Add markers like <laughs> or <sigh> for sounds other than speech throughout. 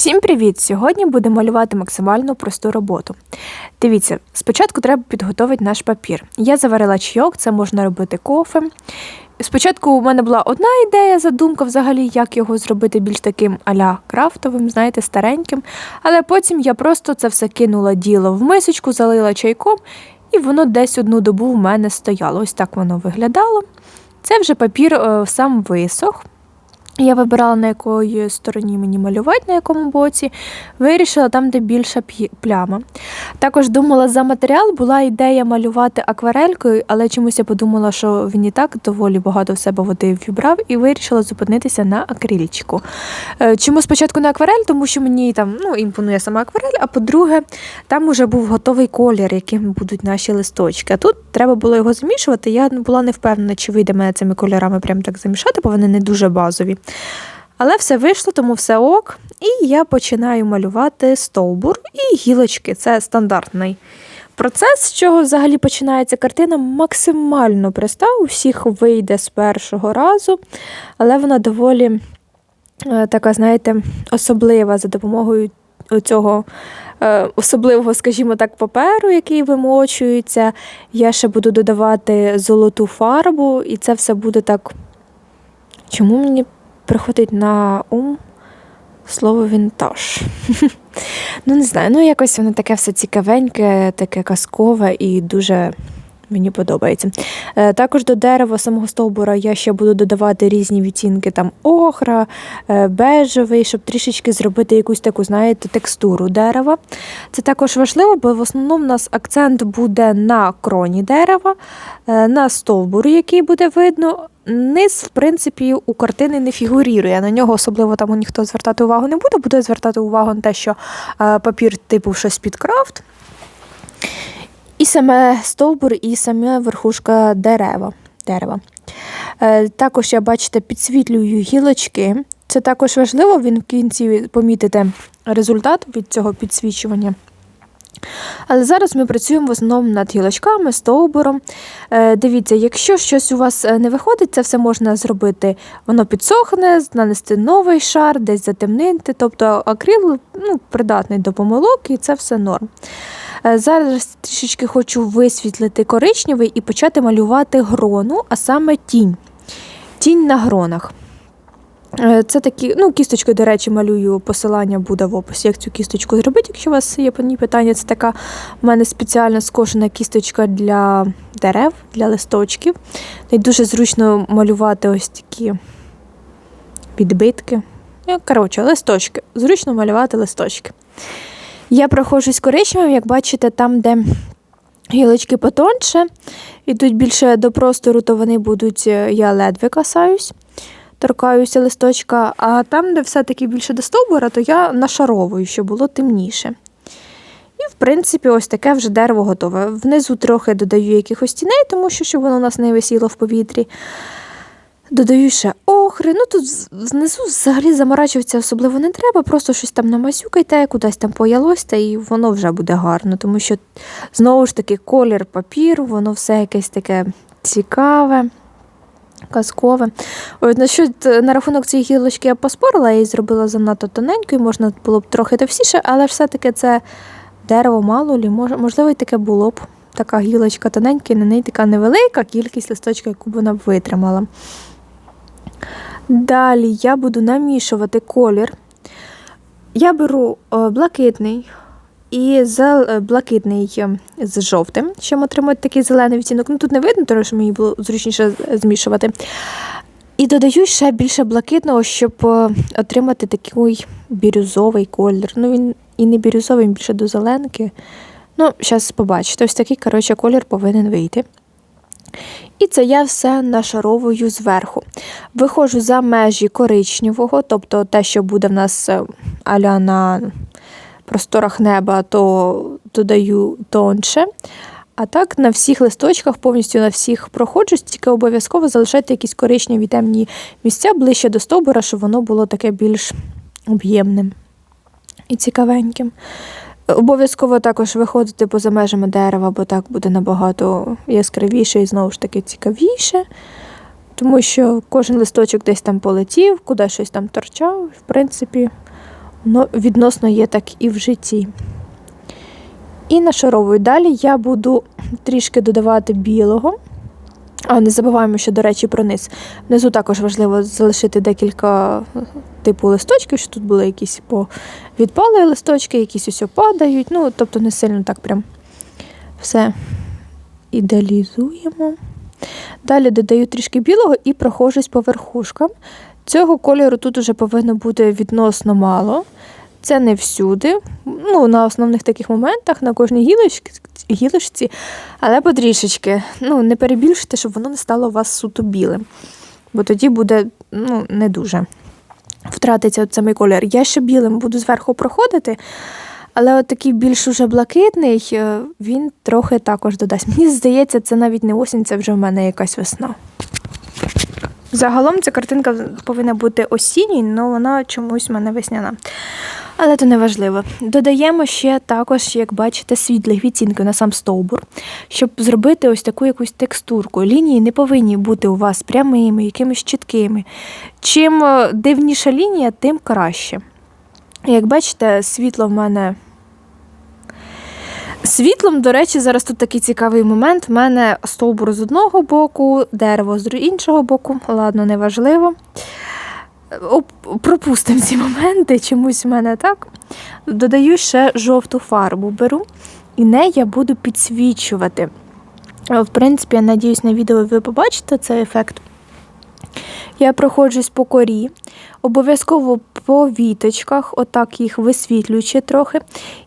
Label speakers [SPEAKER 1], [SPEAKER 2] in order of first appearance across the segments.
[SPEAKER 1] Всім привіт! Сьогодні будемо малювати максимально просту роботу. Дивіться, спочатку треба підготувати наш папір. Я заварила чайок, це можна робити кофе. Спочатку у мене була одна ідея, задумка взагалі, як його зробити більш таким аля крафтовим, знаєте, стареньким. Але потім я просто це все кинула діло в мисочку, залила чайком, і воно десь одну добу в мене стояло. Ось так воно виглядало. Це вже папір е, сам висох. Я вибирала, на якої стороні мені малювати, на якому боці. Вирішила там, де більша пляма. Також думала за матеріал, була ідея малювати акварелькою, але чомусь я подумала, що він і так доволі багато в себе води вібрав, і вирішила зупинитися на акрильчику. Е, Чому спочатку на акварель? Тому що мені там ну, імпонує сама акварель, а по-друге, там уже був готовий колір, яким будуть наші листочки. А тут треба було його змішувати. Я була не впевнена, чи вийде мене цими кольорами прям так замішати, бо вони не дуже базові. Але все вийшло, тому все ок. І я починаю малювати стовбур і гілочки. Це стандартний процес, з чого взагалі починається картина, максимально проста. У всіх вийде з першого разу, але вона доволі е, така, знаєте, особлива за допомогою цього е, особливого, скажімо так, паперу, який вимочується. Я ще буду додавати золоту фарбу, і це все буде так. Чому мені приходить на ум слово вінтаж? <laughs> ну, не знаю, ну якось воно таке все цікавеньке, таке казкове і дуже мені подобається. Е, Також до дерева самого стовбура я ще буду додавати різні відтінки, там охра, е, бежевий, щоб трішечки зробити якусь таку, знаєте, текстуру дерева. Це також важливо, бо в основному в нас акцент буде на кроні дерева, е, на стовбуру, який буде видно. Низ, в принципі, у картини не фігурірує. На нього особливо там ніхто звертати увагу не буде. Буде звертати увагу на те, що е, папір типу щось під крафт. І саме стовбур, і саме верхушка дерева. дерева. Е, також я, бачите, підсвітлюю гілочки. Це також важливо, він в кінці помітите результат від цього підсвічування. Але зараз ми працюємо в основному над гілочками, стовбуром. Е, дивіться, якщо щось у вас е, не виходить, це все можна зробити. Воно підсохне, нанести новий шар, десь затемнити. Тобто акрил ну, придатний до помилок, і це все норм. Е, Зараз трішечки хочу висвітлити коричневий і почати малювати грону, а саме тінь. Тінь на гронах. Е, Це такі, ну, кісточкою, до речі, малюю посилання буде в описі, як цю кісточку зробити, якщо у вас є по питання. Це така в мене спеціальна скошена кісточка для дерев, для листочків. І дуже зручно малювати ось такі підбитки. Ну, Коротше, листочки. Зручно малювати листочки. Я проходжусь коричневим, як бачите, там, де гілочки потонше, ідуть більше до простору, то вони будуть, е, я ледве касаюсь, торкаюся листочка, а там, де все-таки більше до стовбура, то я нашаровую, щоб було темніше. І, в принципі, ось таке вже дерево готове. Внизу трохи додаю якихось тіней, тому що щоб воно у нас не висіло в повітрі. Додаю ще охри. Ну тут знизу взагалі заморачуватися особливо не треба, просто щось там намазюкайте, кудись там поялося, і воно вже буде гарно, тому що знову ж таки колір папіру, воно все якесь таке цікаве. Казкове. Ой, насчет, е, на рахунок цієї гілочки я поспорила, я її зробила занадто тоненькою, можна було б трохи товстіше, але все-таки це дерево мало лі, можливо, і таке було б. Така гілочка тоненька, і на неї така невелика кількість листочка, яку б вона витримала. Далі я буду намішувати колір. Я беру е, блакитний і е, блакитний е, з жовтим, щоб отримати такий зелений відтінок. Ну тут не видно, тому що мені було зручніше змішувати. І додаю ще більше блакитного, щоб е, отримати такий бірюзовий колір. Ну він і не бірюзовий, він більше до зеленки. Ну, зараз побачите, ось такий, коротше, колір повинен вийти. І це я все нашаровую зверху. Виходжу за межі коричневого, тобто те, що буде в нас аля на просторах неба, то додаю тонше. А так на всіх листочках, повністю на всіх проходжусь, тільки обов'язково залишайте якісь коричневі темні місця ближче до стовбура, щоб воно було таке більш об'ємним і цікавеньким. Обов'язково також виходити поза межами дерева, бо так буде набагато яскравіше і знову ж таки цікавіше. Тому що кожен листочок десь там полетів, куди щось там торчав. В принципі, відносно є так і в житті. І нашаровую. Далі я буду трішки додавати білого. А не забуваємо, що, до речі, про низ. Внизу також важливо залишити декілька типу листочків, що тут були якісь по відпали листочки, якісь ось падають. Ну, тобто не сильно так прям все ідеалізуємо. Далі додаю трішки білого і проходжусь по верхушкам. Цього кольору тут уже повинно бути відносно мало. Це не всюди, ну, на основних таких моментах, на кожній гілочці, гілочці, але потрішечки. Ну, не перебільшити, щоб воно не стало у вас суто білим. Бо тоді буде ну, не дуже втратиться от самий колір. Я ще білим буду зверху проходити, але от такий більш уже блакитний, е, він трохи також додасть. Мені здається, це навіть не осінь, це вже в мене якась весна. Загалом ця картинка повинна бути осінньою, але вона чомусь в мене весняна. Але то не важливо. Додаємо ще також, як бачите, світлих відтінків на сам стовбур, щоб зробити ось таку якусь текстурку. Лінії не повинні бути у вас прямими, якимись чіткими. Чим е, дивніша лінія, тим краще. Як бачите, світло в мене. Світлом, до речі, зараз тут такий цікавий момент. У мене стовбур з одного боку, дерево з іншого боку. Ладно, неважливо. Оп- Пропустимо ці моменти, чомусь в мене так. Додаю ще жовту фарбу беру, і нею я буду підсвічувати. В принципі, я надіюсь, на відео ви побачите цей ефект. Я проходжусь по корі, обов'язково по віточках, отак їх висвітлюючи трохи,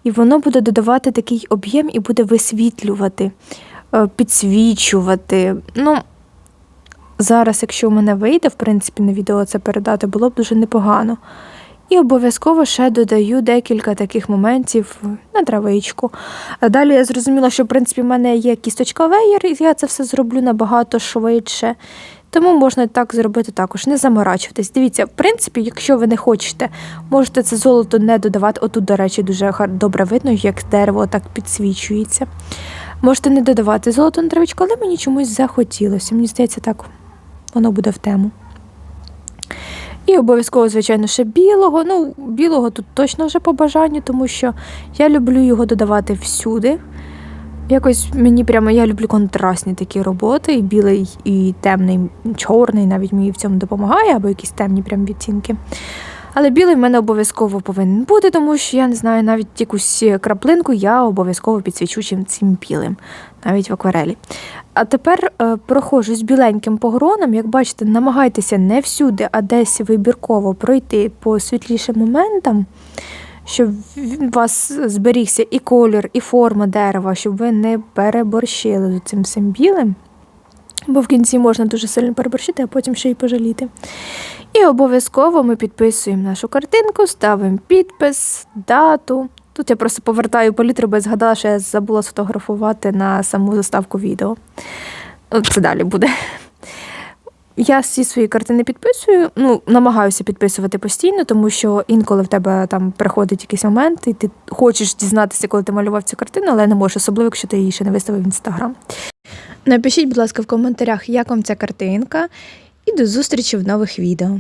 [SPEAKER 1] і воно буде додавати такий об'єм і буде висвітлювати, е, підсвічувати. Ну, зараз, якщо в мене вийде, в принципі, на відео це передати, було б дуже непогано. І обов'язково ще додаю декілька таких моментів на травичку. Далі я зрозуміла, що в принципі в мене є кісточка веєр, і я це все зроблю набагато швидше. Тому можна так зробити також, не заморачуватись. Дивіться, в принципі, якщо ви не хочете, можете це золото не додавати. Отут, до речі, дуже добре видно, як дерево так підсвічується. Можете не додавати золото на травичку, але мені чомусь захотілося. Мені здається, так воно буде в тему. І обов'язково, звичайно, ще білого. Ну, білого тут точно вже по бажанню, тому що я люблю його додавати всюди. Якось мені прямо я люблю контрастні такі роботи, і білий, і темний, чорний навіть мені в цьому допомагає, або якісь темні прям відтінки. Але білий в мене обов'язково повинен бути, тому що я не знаю, навіть якусь краплинку я обов'язково підсвічу чим цим білим, навіть в акварелі. А тепер е, проходжусь біленьким погроном. Як бачите, намагайтеся не всюди, а десь вибірково пройти по світлішим моментам, щоб у вас зберігся і колір, і форма дерева, щоб ви не переборщили з цим всім білим. Бо в кінці можна дуже сильно переборщити, а потім ще й пожаліти. І обов'язково ми підписуємо нашу картинку, ставимо підпис, дату. Тут я просто повертаю палітру, бо я згадала, що я забула сфотографувати на саму заставку відео. Це далі буде. Я всі свої картини підписую, ну, намагаюся підписувати постійно, тому що інколи в тебе там приходить якийсь момент, і ти хочеш дізнатися, коли ти малював цю картину, але не можеш, особливо, якщо ти її ще не виставив в інстаграм. Напишіть, будь ласка, в коментарях, як вам ця картинка, і до зустрічі в нових відео.